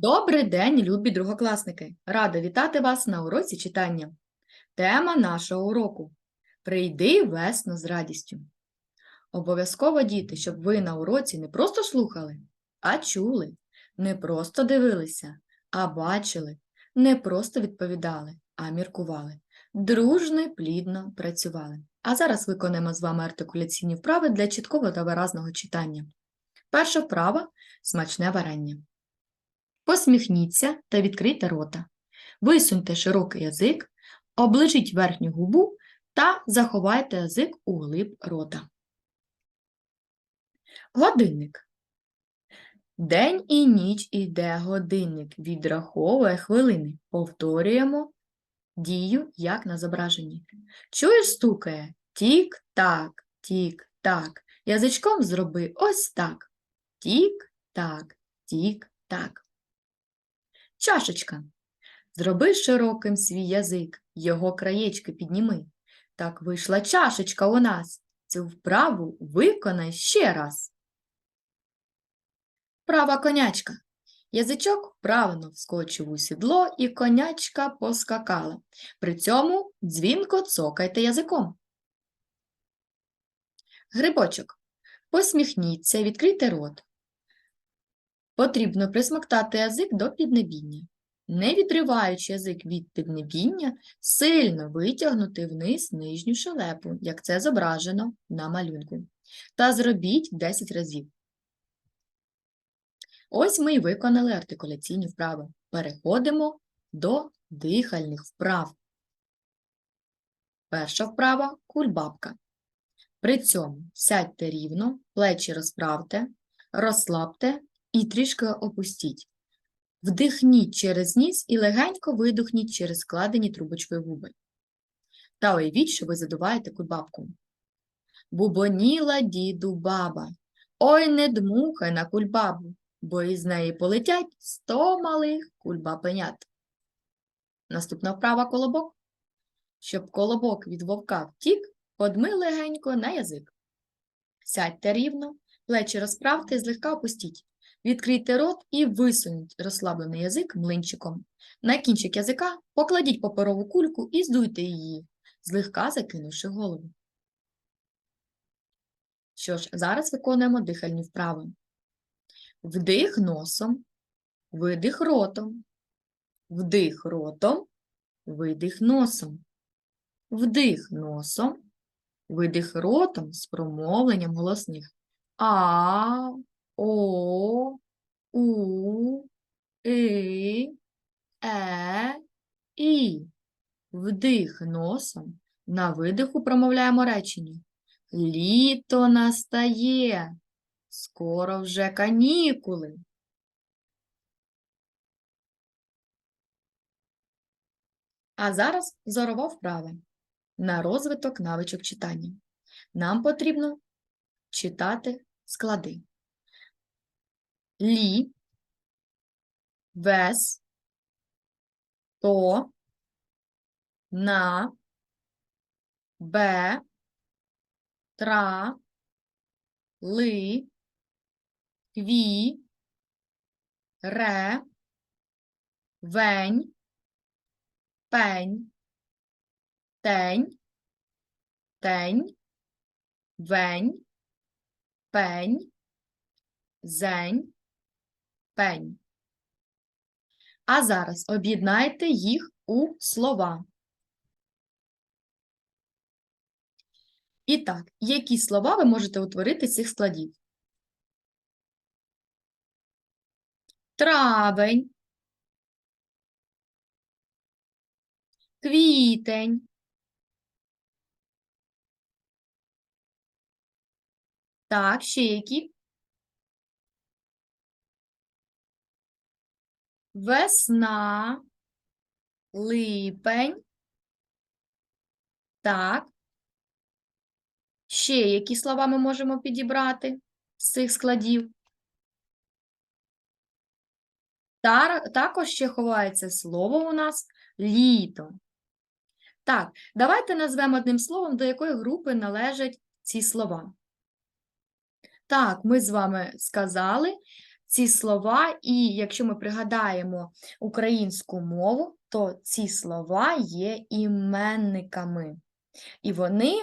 Добрий день, любі другокласники! Рада вітати вас на уроці читання. Тема нашого уроку Прийди весно з радістю. Обов'язково, діти, щоб ви на уроці не просто слухали, а чули, не просто дивилися, а бачили, не просто відповідали, а міркували. Дружно й плідно працювали. А зараз виконаємо з вами артикуляційні вправи для чіткого та виразного читання. Перша вправа смачне варення. Посміхніться та відкрийте рота. Висуньте широкий язик, оближіть верхню губу та заховайте язик у глиб рота. Годинник. День і ніч іде годинник, відраховує хвилини. Повторюємо дію, як на зображенні. Чуєш, стукає? Тік-так, тік-так. Язичком зроби ось так. Тік-так, тік-так. Чашечка. Зроби широким свій язик, його краєчки підніми. Так вийшла чашечка у нас. Цю вправу виконай ще раз. Права конячка. Язичок вправно вскочив у сідло, і конячка поскакала. При цьому дзвінко цокайте язиком. Грибочок. Посміхніться, відкрийте рот. Потрібно присмоктати язик до піднебіння. Не відриваючи язик від піднебіння, сильно витягнути вниз нижню шелепу, як це зображено на малюнку. Та зробіть 10 разів. Ось ми й виконали артикуляційні вправи. Переходимо до дихальних вправ. Перша вправа кульбабка. При цьому сядьте рівно, плечі розправте, розслабте і трішки опустіть. Вдихніть через ніс і легенько видихніть через складені трубочкою губи. Та уявіть, що ви задуваєте кульбабку. Бубоніла діду баба. Ой, не дмухай на кульбабу, бо із неї полетять сто малих кульбабенят. Наступна вправа колобок. Щоб колобок від вовка втік, подми легенько на язик. Сядьте рівно, плечі розправте і злегка опустіть. Відкрийте рот і висуніть розслаблений язик млинчиком. На кінчик язика покладіть паперову кульку і здуйте її, злегка закинувши голову. Що ж, зараз виконуємо дихальні вправи. Вдих носом, видих ротом, вдих ротом, видих носом, вдих носом, видих ротом з промовленням голосних А, о, У, И, Е, І. Вдих носом. На видиху промовляємо речення. Літо настає. Скоро вже канікули. А зараз зорова вправа на розвиток навичок читання. Нам потрібно читати склади. Лі, вес, то, на, бе, тра, ли, кві, ре, вень, пень, тень, тень, вень, пень, зень, пень. А зараз об'єднайте їх у слова. І так, які слова ви можете утворити з цих складів? Травень, квітень, так, ще які? Весна, липень. Так. Ще які слова ми можемо підібрати з цих складів? Тар- Також ще ховається слово у нас літо. Так, давайте назвемо одним словом, до якої групи належать ці слова. Так, ми з вами сказали, ці слова, і якщо ми пригадаємо українську мову, то ці слова є іменниками. І вони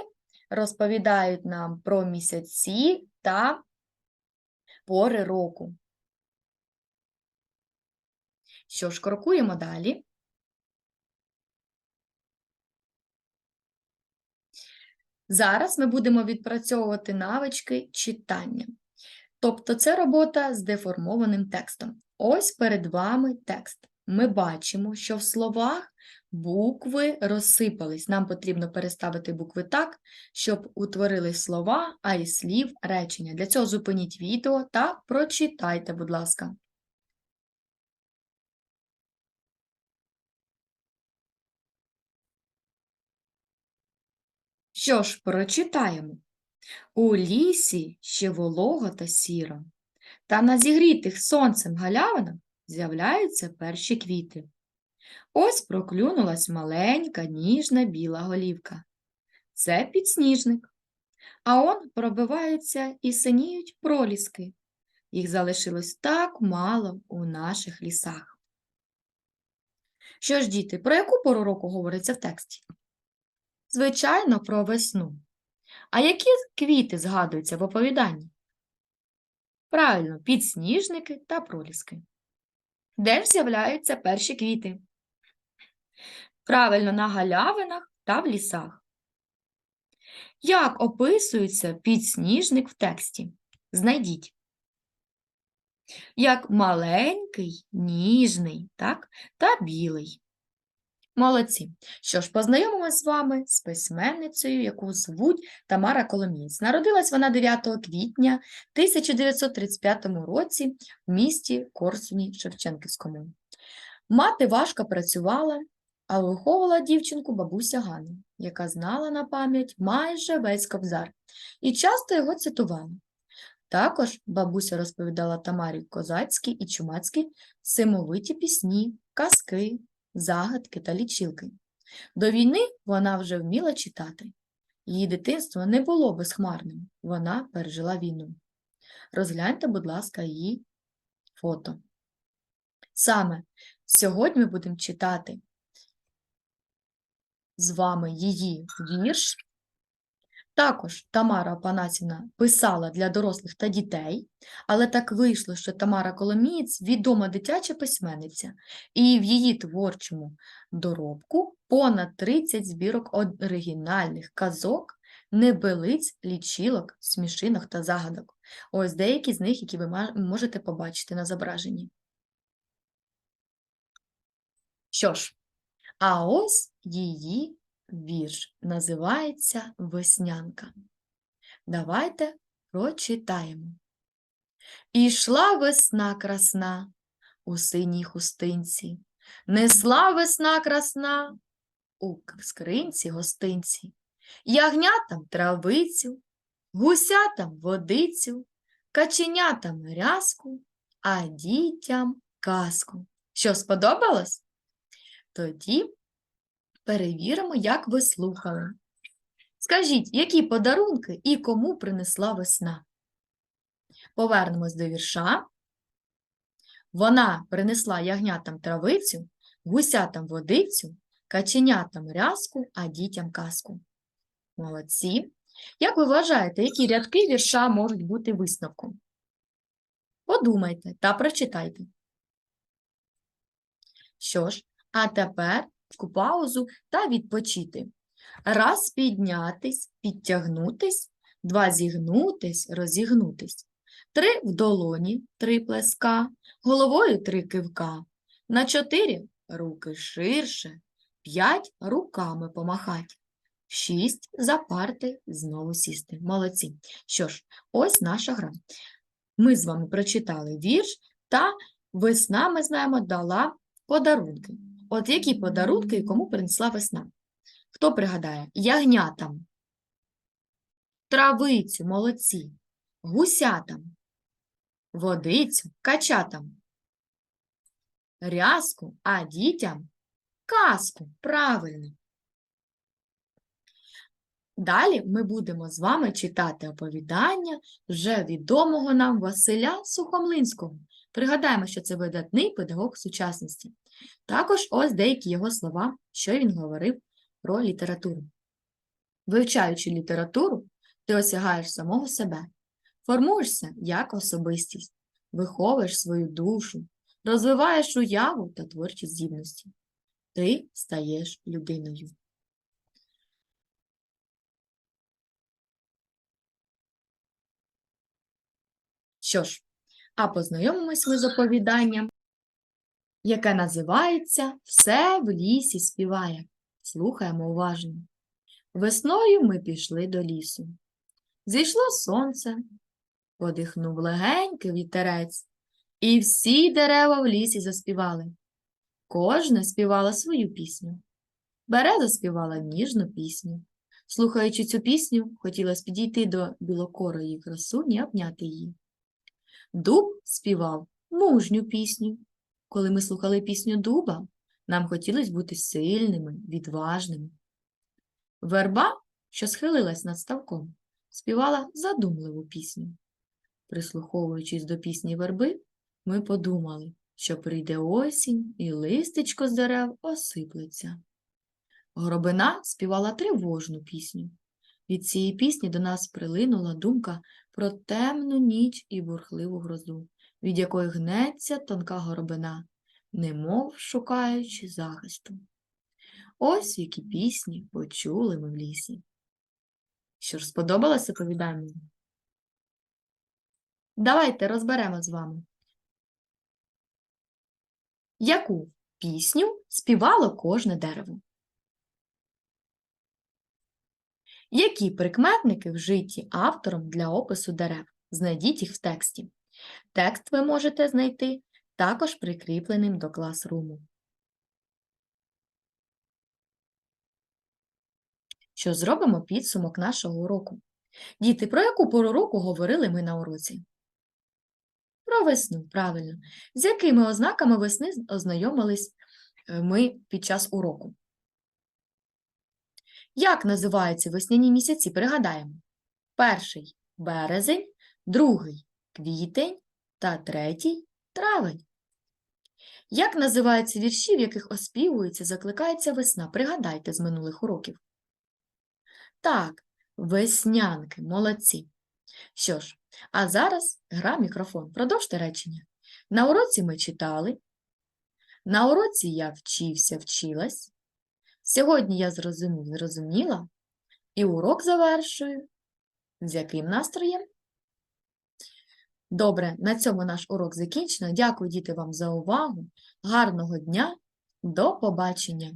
розповідають нам про місяці та пори року. Що ж, крокуємо далі. Зараз ми будемо відпрацьовувати навички читання. Тобто це робота з деформованим текстом. Ось перед вами текст. Ми бачимо, що в словах букви розсипались. Нам потрібно переставити букви так, щоб утворились слова, а із слів речення. Для цього зупиніть відео та прочитайте, будь ласка. Що ж, прочитаємо. У лісі ще волого та сіро, та на зігрітих сонцем галявинах з'являються перші квіти. Ось проклюнулась маленька, ніжна біла голівка. Це підсніжник. А он пробиваються і синіють проліски. Їх залишилось так мало у наших лісах. Що ж, діти, про яку пору року говориться в тексті? Звичайно, про весну. А які квіти згадуються в оповіданні? Правильно, підсніжники та проліски. Де ж з'являються перші квіти? Правильно, на галявинах та в лісах. Як описується підсніжник в тексті? Знайдіть. Як маленький, ніжний, так, та білий. Молодці. Що ж, познайомимось з вами з письменницею, яку звуть Тамара Коломієць. Народилась вона 9 квітня 1935 році в місті Корсуні Шевченківському. Мати важко працювала, а виховувала дівчинку бабуся Ганна, яка знала на пам'ять майже весь кобзар і часто його цитувала. Також бабуся розповідала Тамарі козацькі і чумацькі симовиті пісні, казки, загадки та лічилки. До війни вона вже вміла читати. Її дитинство не було безхмарним, вона пережила війну. Розгляньте, будь ласка, її фото. Саме сьогодні ми будемо читати з вами її вірш. Також Тамара Апанасівна писала для дорослих та дітей, але так вийшло, що Тамара Коломієць відома дитяча письменниця, і в її творчому доробку понад 30 збірок оригінальних казок, небелиць, лічилок, смішинок та загадок. Ось деякі з них, які ви можете побачити на зображенні. Що ж, а ось її вірш називається Веснянка. Давайте прочитаємо. Ішла весна красна у синій хустинці, несла весна красна у скринці гостинці, ягнятам травицю, гусятам водицю, каченятам рязку, а дітям казку. Що сподобалось? Тоді перевіримо, як ви слухали. Скажіть, які подарунки і кому принесла весна? Повернемось до вірша. Вона принесла ягнятам травицю, гусятам водицю, каченятам рязку, а дітям казку. Молодці. Як ви вважаєте, які рядки вірша можуть бути висновком? Подумайте та прочитайте. Що ж, а тепер таку паузу та відпочити. Раз піднятись, підтягнутись, два зігнутись, розігнутись. Три в долоні, три плеска, головою три кивка. На чотири руки ширше, п'ять руками помахать. Шість запарти, знову сісти. Молодці. Що ж, ось наша гра. Ми з вами прочитали вірш, та весна, ми знаємо, дала подарунки. От які подарунки і кому принесла весна? Хто пригадає? Ягнятам, травицю, молодці, гусятам, водицю, качатам, рязку, а дітям казку. Правильно. Далі ми будемо з вами читати оповідання вже відомого нам Василя Сухомлинського Пригадаємо, що це видатний педагог сучасності. Також ось деякі його слова, що він говорив про літературу. Вивчаючи літературу, ти осягаєш самого себе, формуєшся як особистість, виховуєш свою душу, розвиваєш уяву та творчі здібності. Ти стаєш людиною. Що ж, а познайомимось ми з оповіданням, яке називається Все в лісі співає. Слухаємо уважно. Весною ми пішли до лісу. Зійшло сонце, подихнув легенький вітерець, і всі дерева в лісі заспівали. Кожна співала свою пісню. Береза співала ніжну пісню. Слухаючи цю пісню, хотілося підійти до білокорої красуні і обняти її. Дуб співав мужню пісню. Коли ми слухали пісню дуба, нам хотілося бути сильними, відважними. Верба, що схилилась над ставком, співала задумливу пісню. Прислуховуючись до пісні верби, ми подумали, що прийде осінь і листечко з дерев осиплеться. Горобина співала тривожну пісню. Від цієї пісні до нас прилинула думка про темну ніч і бурхливу грозу, від якої гнеться тонка горобина, немов шукаючи захисту. Ось які пісні почули ми в лісі. Що ж, сподобалося оповідання? Давайте розберемо з вами. Яку пісню співало кожне дерево? Які прикметники вжиті автором для опису дерев? Знайдіть їх в тексті. Текст ви можете знайти також прикріпленим до класруму. Що зробимо підсумок нашого уроку? Діти, про яку пору року говорили ми на уроці? Про весну, правильно. З якими ознаками весни ознайомились е, ми під час уроку? Як називаються весняні місяці? Пригадаємо. Перший березень, другий квітень та третій травень. Як називаються вірші, в яких оспівується, закликається весна? Пригадайте з минулих уроків. Так, веснянки, молодці. Що ж, а зараз гра мікрофон. Продовжте речення. На уроці ми читали. На уроці я вчився, вчилась. Сьогодні я зрозумів, зрозуміла. І урок завершую. З яким настроєм? Добре, на цьому наш урок закінчено. Дякую, діти, вам за увагу. Гарного дня. До побачення!